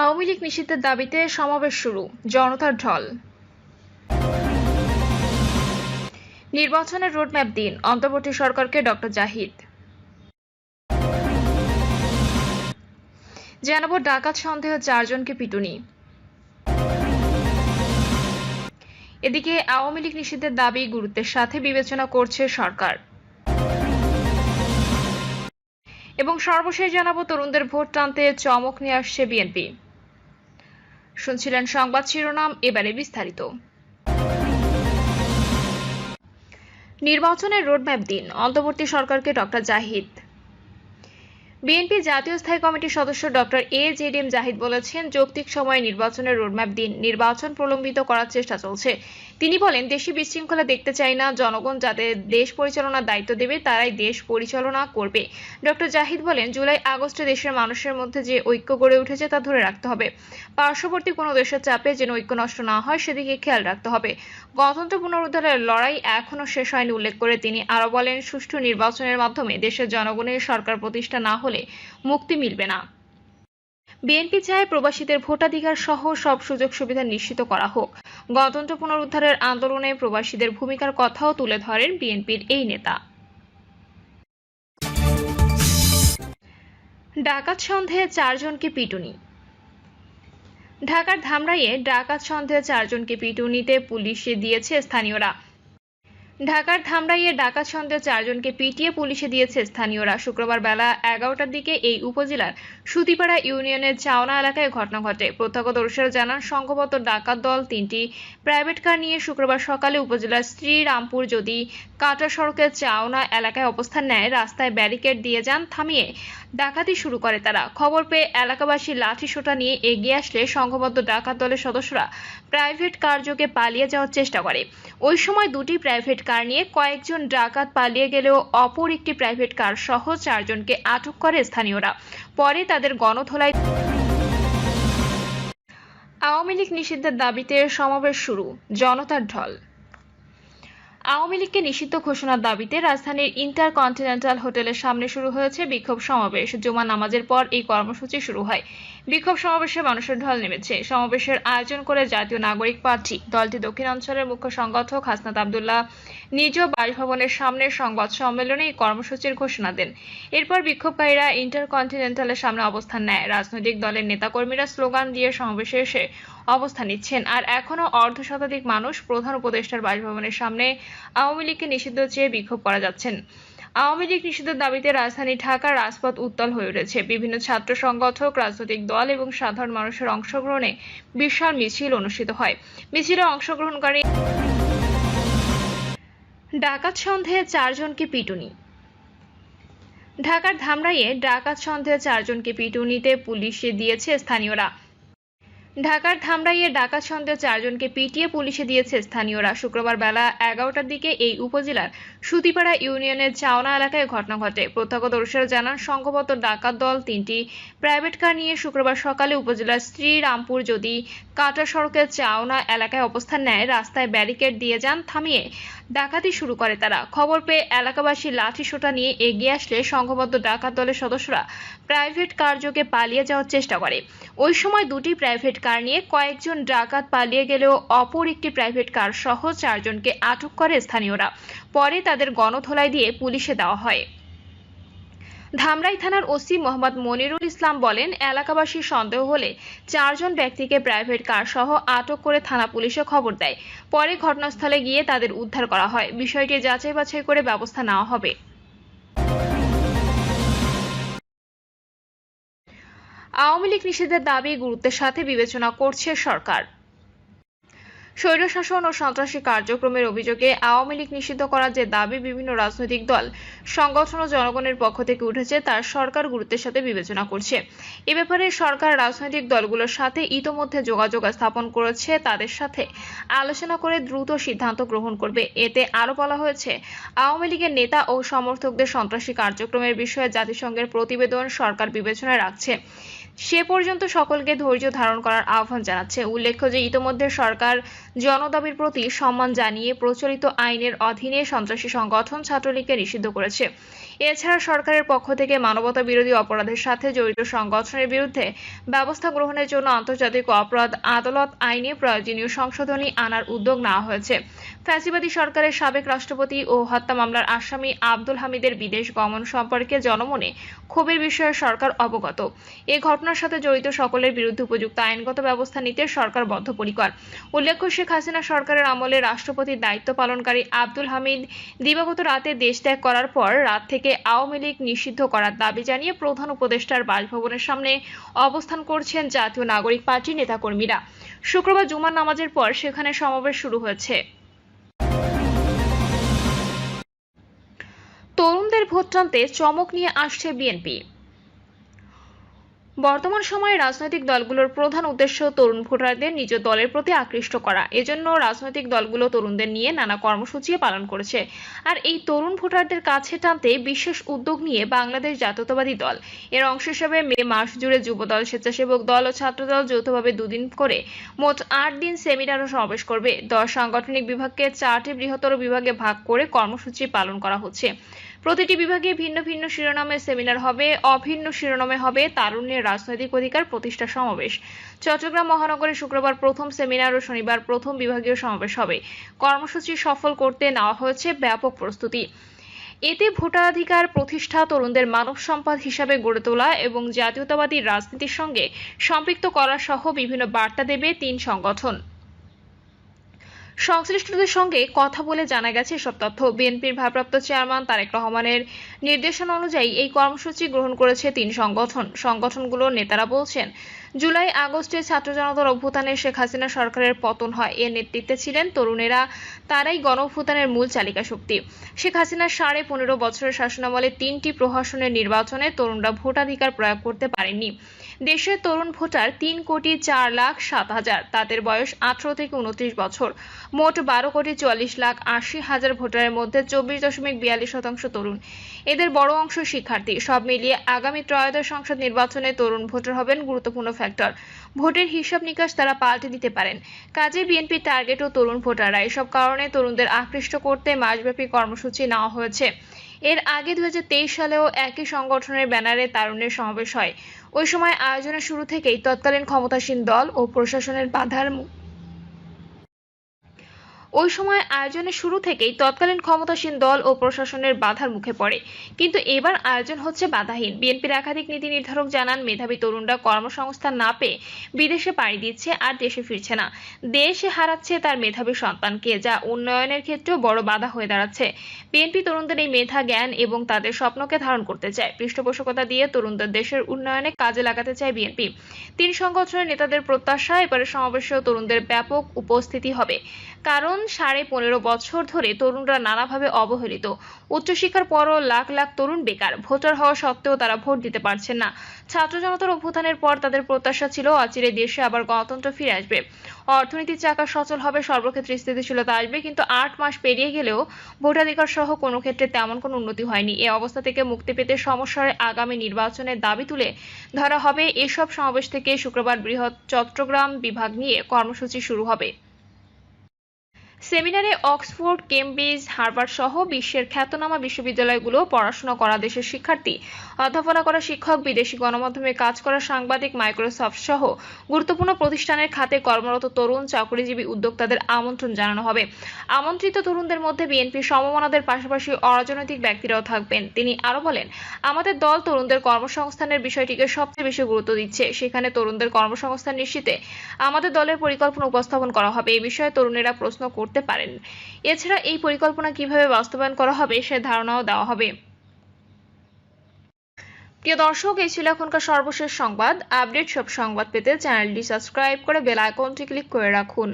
আওয়ামী লীগ নিষিদ্ধের দাবিতে সমাবেশ শুরু, জনতার ঢল। নির্বাচনের রোডম্যাপ দিন, অন্তর্বর্তী সরকারকে ডক্টর জাহিদ। জানাব ডাকাত সন্দেহ চারজনকে পিটুনি। এদিকে আওয়ামী লীগ নিষিদ্ধের দাবি গুরুত্বের সাথে বিবেচনা করছে সরকার। এবং সর্বশেষ জানাব তরুণদের ভোট টানতে চমক নিয়ে আসছে বিএনপি। শুনছিলেন সংবাদ শিরোনাম এবারে বিস্তারিত। নির্বাচনের রোডম্যাপ দিন। অন্তর্বর্তী সরকারকে ডক্টর জাহিদ। বিএনপি জাতীয় স্থায়ী কমিটির সদস্য doctor A Z M Zahid বলেছেন, যৌক্তিক সময়ে নির্বাচনের রোডম্যাপ দিন, নির্বাচন প্রলম্বিত করার চেষ্টা চলছে। তিনি বলেন, দেশি বিশৃঙ্খলা দেখতে চাই না, জনগণ যাদের দেশ পরিচালনার দায়িত্ব দেবে, তারাই দেশ পরিচালনা করবে। ডক্টর জাহিদ বলেন, জুলাই আগস্টে দেশের মানুষের মধ্যে যে ঐক্য গড়ে উঠেছে তা ধরে রাখতে হবে। পার্শ্ববর্তী কোনো দেশের চাপে যেন ঐক্য নষ্ট না হয়, সেদিকে খেয়াল রাখতে হবে। গণতন্ত্র পুনরুদ্ধারের লড়াই এখনও শেষ হয়নি, উল্লেখ করে তিনি আরও বলেন, সুষ্ঠু নির্বাচনের মাধ্যমে দেশের জনগণের সরকার প্রতিষ্ঠা না হলে মুক্তি মিলবে না। বিএনপি চায় প্রবাসীদের ভোটাধিকার সহ সব সুযোগ সুবিধা নিশ্চিত করা হোক। গণতন্ত্র পুনরুদ্ধারের আন্দোলনে প্রবাসীদের ভূমিকার কথাও তুলে ধরেন বিএনপির এই নেতা। ডাকাত সন্দেহে চারজনকে পিটুনি। ঢাকার ধামরাইয়ে ডাকাত সন্দেহে চারজনকে পিটুনিতে পুলিশে দিয়েছে স্থানীয়রা। ঢাকার ধামরাইয়ে ডাকাত সন্দেহ চারজনকে পিটিয়ে পুলিশে দিয়েছে স্থানীয়রা। শুক্রবার বেলা এগারোটার দিকে এই উপজেলার সুতিপাড়া ইউনিয়নের চাওনা এলাকায় ঘটনা ঘটে। প্রত্যক্ষদর্শীরা জানান, সংঘবদ্ধ ডাকাত দল তিনটি প্রাইভেট কার নিয়ে শুক্রবার সকালে উপজেলার শ্রীরামপুর যদি কাটা সড়কের চাওনা এলাকায় অবস্থান নেয়, রাস্তায় ব্যারিকেড দিয়ে যান, থামিয়ে ডাকাতি শুরু করে তারা। খবর পেয়ে এলাকাবাসী লাঠি সোটা নিয়ে এগিয়ে আসলে সংঘবদ্ধ ডাকাত দলের সদস্যরা প্রাইভেট কারযোগে পালিয়ে যাওয়ার চেষ্টা করে। ওই সময় দুটি প্রাইভেট কার নিয়ে কয়েকজন ডাকাত পালিয়ে গেলেও অপর একটি প্রাইভেট কার সহ চারজনকে আটক করে স্থানীয়রা। পরে তাদের গণধোলায় আওয়ামী লীগ নিষিদ্ধের দাবিতে সমাবেশ শুরু, জনতার ঢল। আওয়ামী লীগকে নিষিদ্ধ ঘোষণার দাবিতে রাজধানীর ইন্টার কন্টিনেন্টাল হোটেলের সামনে শুরু হয়েছে বিক্ষোভ সমাবেশ। জুমা নামাজের পর এই কর্মসূচি শুরু হয়। বিক্ষোভ সমাবেশে মানুষের ঢল নেমেছে। সমাবেশের আয়োজন করে জাতীয় নাগরিক পার্টি। দলটি দক্ষিণাঞ্চলের মুখ্য সংগঠক হাসনাত আবদুল্লাহ নিজ বাসভবনের সামনে সংবাদ সম্মেলনে কর্মসূচির ঘোষণা দেন। এরপর বিক্ষোভকারীরা ইন্টারকন্টিনেন্টালের সামনে অবস্থান নেয়। রাজনৈতিক দলের নেতাকর্মীরা স্লোগান দিয়ে সমাবেশে এসে অবস্থান নিচ্ছেন। আর এখনও অর্ধ শতাধিক মানুষ প্রধান উপদেষ্টার বাসভবনের সামনে আওয়ামী লীগকে নিষিদ্ধ চেয়ে বিক্ষোভ করা যাচ্ছেন। আওয়ামী লীগ নিষিদ্ধের দাবিতে রাজধানী ঢাকার রাজপথ উত্তাল হয়ে উঠেছে। বিভিন্ন ছাত্র সংগঠক, রাজনৈতিক দল এবং সাধারণ মানুষের অংশগ্রহণে বিশাল মিছিল অনুষ্ঠিত হয়। মিছিলে অংশগ্রহণকারী ডাকাত সন্দেহে চারজনকে পিটুনি। ঢাকার ধামরাইয়ে ডাকাত সন্দেহে চারজনকে পিটুনিতে পুলিশে দিয়েছে স্থানীয়রা। ঢাকার ধামরাইয়ে ডাকাত সন্দেহ চারজনকে পিটিয়ে পুলিশে দিয়েছে স্থানীয়রা। শুক্রবার বেলা এগারোটার দিকে এই উপজেলার সুতিপাড়া ইউনিয়নের চাওনা এলাকায় ঘটনা ঘটে। প্রত্যক্ষদর্শীরা জানান, সংঘবদ্ধ ডাকাত দল তিনটি প্রাইভেট কার নিয়ে শুক্রবার সকালে উপজেলার শ্রীরামপুর যদি কাটা সড়কের চাওনা এলাকায় অবস্থান নেয়, রাস্তায় ব্যারিকেড দিয়ে যান, থামিয়ে ডাকাতি শুরু করে তারা। খবর পেয়ে এলাকাবাসী লাঠি সোটা নিয়ে এগিয়ে আসলে সংঘবদ্ধ ডাকাত দলের সদস্যরা প্রাইভেট কার্যকে পালিয়ে যাওয়ার চেষ্টা করে। ওই সময় দুটি প্রাইভেট কার নিয়ে কয়েকজন ডাকাত পালিয়ে গেলেও অপর একটি প্রাইভেট কার সহ চারজনকে আটক করে স্থানীয়রা। পরে তাদের গণধোলাই দিয়ে পুলিশে দেওয়া হয়। ধামরাই থানার ওসি মোহাম্মদ মনিরুল ইসলাম বলেন এলাকাবাসীর সন্দেহ হলে চারজন ব্যক্তিকে প্রাইভেট কার সহ আটক করে থানা পুলিশে খবর দেয়। পরে ঘটনাস্থলে গিয়ে তাদের উদ্ধার করা হয়। বিষয়টি যাচাই বাছাই করে ব্যবস্থা নেওয়া হবে। আওয়ামী লীগ নিষেধের দাবি গুরুত্বের সাথে বিবেচনা করছে সরকার। স্বৈরশাসন ও সন্ত্রাসী কার্যক্রমের অভিযোগে আওয়ামী লীগ নিষিদ্ধ করার যে দাবি বিভিন্ন রাজনৈতিক দল, সংগঠন ও জনগণের পক্ষ থেকে উঠেছে তার সরকার গুরুত্বের সাথে বিবেচনা করছে। এ ব্যাপারে সরকার রাজনৈতিক দলগুলোর সাথে ইতোমধ্যে যোগাযোগ স্থাপন করেছে তাদের সাথে। আলোচনা করে দ্রুত সিদ্ধান্ত গ্রহণ করবে। এতে আরও বলা হয়েছে, আওয়ামী লীগের নেতা ও সমর্থকদের সন্ত্রাসী কার্যক্রমের বিষয়ে জাতিসংঘের প্রতিবেদন সরকার বিবেচনায় রাখছে। সে পর্যন্ত সকলকে ধৈর্য ধারণ করার আহ্বান জানাচ্ছে। উল্লেখ্য যে, ইতোমধ্যে সরকার জনদাবির প্রতি সম্মান জানিয়ে প্রচলিত আইনের অধীনে সন্ত্রাসী সংগঠন ছাত্রলীগকে নিষিদ্ধ করেছে। এছাড়া সরকারের পক্ষ থেকে মানবতা বিরোধী অপরাধের সাথে জড়িত সংগঠনের বিরুদ্ধে ব্যবস্থা গ্রহণের জন্য আন্তর্জাতিক অপরাধ আদালত আইনে প্রয়োজনীয় সংশোধনী আনার উদ্যোগ নেওয়া হয়েছে। ফ্যাসিবাদী সরকারের সাবেক রাষ্ট্রপতি ও হত্যা মামলার আসামি আব্দুল হামিদের বিদেশ গমন সম্পর্কে জনমনে ক্ষোভের বিষয়ে সরকার অবগত। এ ঘটনার সাথে জড়িত সকলের বিরুদ্ধে উপযুক্ত আইনগত ব্যবস্থা নিতে সরকার বদ্ধপরিকর। উল্লেখ্য, শেখ হাসিনা সরকারের আমলে রাষ্ট্রপতির দায়িত্ব পালনকারী আব্দুল হামিদ দিবাগত রাতে দেশ ত্যাগ করার পর রাত থেকে আওয়ামী লীগ নিষিদ্ধ করার দাবি জানিয়ে প্রধান উপদেষ্টার বাসভবনের সামনে অবস্থান করছেন জাতীয় নাগরিক পার্টির নেতাকর্মীরা। শুক্রবার জুমার নামাজের পর সেখানে সমাবেশ শুরু হয়েছে। তরুণদের ভোট টানতে চমক নিয়ে আসছে বিএনপি। বর্তমান সময়ে রাজনৈতিক দলগুলোর প্রধান উদ্দেশ্য তরুণ ভোটারদের নিজ দলের প্রতি আকৃষ্ট করা। এজন্য রাজনৈতিক দলগুলো তরুণদের নিয়ে নানা কর্মসূচি পালন করেছে। আর এই তরুণ ভোটারদের কাছে টানতে বিশেষ উদ্যোগ নিয়ে বাংলাদেশ জাতীয়তাবাদী দল। এর অংশ হিসেবে মে মাস জুড়ে যুবদল, স্বেচ্ছাসেবক দল ও ছাত্রদল যৌথভাবে দুদিন করে মোট আট দিন সেমিনার ও সমাবেশ করবে। দশ সাংগঠনিক বিভাগকে চারটি বৃহত্তর বিভাগে ভাগ করে কর্মসূচি পালন করা হচ্ছে। প্রতিটি বিভাগে ভিন্ন ভিন্ন শিরোনামে সেমিনার হবে, অভিন্ন শিরোনামে হবে তারুণ্যের রাজনৈতিক অধিকার প্রতিষ্ঠা সমাবেশ। চট্টগ্রাম মহানগরে শুক্রবার প্রথম সেমিনার ও শনিবার প্রথম বিভাগীয় সমাবেশ হবে। কর্মসূচি সফল করতে নেওয়া হয়েছে ব্যাপক প্রস্তুতি। এতে ভোটাধিকার প্রতিষ্ঠা তরুণদের মানব সম্পদ হিসাবে গড়ে তোলা এবং জাতীয়তাবাদী রাজনীতির সঙ্গে সম্পৃক্ত করা সহ বিভিন্ন বার্তা দেবে তিন সংগঠন। সংশ্লিষ্টদের সঙ্গে কথা বলে জানা গেছে এসব তথ্য। বিএনপির ভারপ্রাপ্ত চেয়ারম্যান তারেক রহমানের নির্দেশনা অনুযায়ী এই কর্মসূচি গ্রহণ করেছে তিন সংগঠন। সংগঠনগুলোর নেতারা বলছেন, জুলাই আগস্টে ছাত্র জনতার অভ্যুত্থানে শেখ হাসিনা সরকারের পতন হয়। এর নেতৃত্বে ছিলেন তরুণেরা। তারাই গণ অভ্যুত্থানের মূল চালিকা শক্তি। শেখ হাসিনার সাড়ে পনেরো বছরের শাসনামলে তিনটি প্রহসনের নির্বাচনে তরুণরা ভোটাধিকার প্রয়োগ করতে পারেননি। দেশের তরুণ ভোটার তিন কোটি চার লাখ সাত হাজার। তাদের বয়স আঠারো থেকে উনত্রিশ বছর। মোট বারো কোটি চুয়াল্লিশ লাখ আশি হাজার ভোটারের মধ্যে চব্বিশ দশমিক বিয়াল্লিশ শতাংশ তরুণ। এদের বড় অংশ শিক্ষার্থী। সব মিলিয়ে আগামী ত্রয়োদশ সংসদ নির্বাচনে তরুণ ভোটার হবেন গুরুত্বপূর্ণ ফ্যাক্টর। ভোটের হিসাব নিকাশ তারা পাল্টে দিতে পারেন। কাজে বিএনপি টার্গেট ও তরুণ ভোটাররা। এসব কারণে তরুণদের আকৃষ্ট করতে মাসব্যাপী কর্মসূচি নেওয়া হয়েছে। এর আগে দু হাজার তেইশ সালেও একই সংগঠনের ব্যানারে তারুণ্যের সমাবেশ হয়। ওই সময় আয়োজনের শুরু থেকেই তৎকালীন ক্ষমতাসীন দল ও প্রশাসনের বাধার ওই সময় আয়োজনের শুরু থেকেই তৎকালীন ক্ষমতাসীন দল ও প্রশাসনের বাধার মুখে পড়ে। কিন্তু এবার আয়োজন হচ্ছে বাধাহীন। বিএনপির একাধিক নীতি নির্ধারক জানান, মেধাবী তরুণরা কর্মসংস্থান না পেয়ে বিদেশে পাড়ি দিচ্ছে আর দেশে ফিরছে না। দেশে হারাচ্ছে তার মেধাবী সন্তানকে, যা উন্নয়নের ক্ষেত্রেও বড় বাধা হয়ে দাঁড়াচ্ছে। বিএনপি তরুণদের এই মেধা, জ্ঞান এবং তাদের স্বপ্নকে ধারণ করতে চায়। পৃষ্ঠপোষকতা দিয়ে তরুণদের দেশের উন্নয়নে কাজে লাগাতে চায় বিএনপি। তিন সংগঠনের নেতাদের প্রত্যাশা এবারে সমাবেশেও তরুণদের ব্যাপক উপস্থিতি হবে। কারণ সাড়ে পনেরো বছর ধরে তরুণরা নানাভাবে অবহেলিত। উচ্চশিক্ষার পরও লাখ লাখ তরুণ বেকার। ভোটার হওয়া সত্ত্বেও তারা ভোট দিতে পারছেন না। ছাত্র জনতার অভ্যুত্থানের পর তাদের প্রত্যাশা ছিল, অচিরে দেশে আবার গণতন্ত্র ফিরে আসবে। অর্থনীতির চাকা সচল হবে, সর্বক্ষেত্রে স্থিতিশীলতা আসবে, কিন্তু আট মাস পেরিয়ে গেলেও ভোটাধিকার সহ কোনো ক্ষেত্রে তেমন কোনো উন্নতি হয়নি। এ অবস্থা থেকে মুক্তি পেতে সমস্যার আগামী নির্বাচনের দাবি তুলে ধরা হবে। এসব সমাবেশ থেকে শুক্রবার বৃহৎ চট্টগ্রাম বিভাগ নিয়ে কর্মসূচি শুরু হবে। সেমিনারে অক্সফোর্ড, কেমব্রিজ, হার্ভার্ড সহ বিশ্বের খ্যাতনামা বিশ্ববিদ্যালয়গুলো পড়াশোনা করা দেশের শিক্ষার্থী। অধ্যাপনা করা শিক্ষক, বিদেশি গণমাধ্যমে কাজ করা সাংবাদিক, মাইক্রোসফট সহ গুরুত্বপূর্ণ প্রতিষ্ঠানের খাতে কর্মরত তরুণ, চাকরিজীবী উদ্যোক্তাদের আমন্ত্রণ জানানো হবে। আমন্ত্রিত তরুণদের মধ্যে বিএনপি সমমনাদের পাশাপাশি অরাজনৈতিক ব্যক্তিরাও থাকবেন। তিনি আরও বলেন, আমাদের দল তরুণদের কর্মসংস্থানের বিষয়টিকে সবচেয়ে বেশি গুরুত্ব দিচ্ছে। সেখানে তরুণদের কর্মসংস্থান নিশ্চিতে আমাদের দলের পরিকল্পনা উপস্থাপন করা হবে। এই বিষয়ে তরুণেরা প্রশ্ন করতে পারেন। এছাড়া এই পরিকল্পনা কীভাবে বাস্তবায়ন করা হবে সে ধারণাও দেওয়া হবে। প্রিয় দর্শক, এই ছিল এখনকার সর্বশেষ সংবাদ। আপডেট সব সংবাদ পেতে চ্যানেলটি সাবস্ক্রাইব করে বেল আইকনটি ক্লিক করে রাখুন।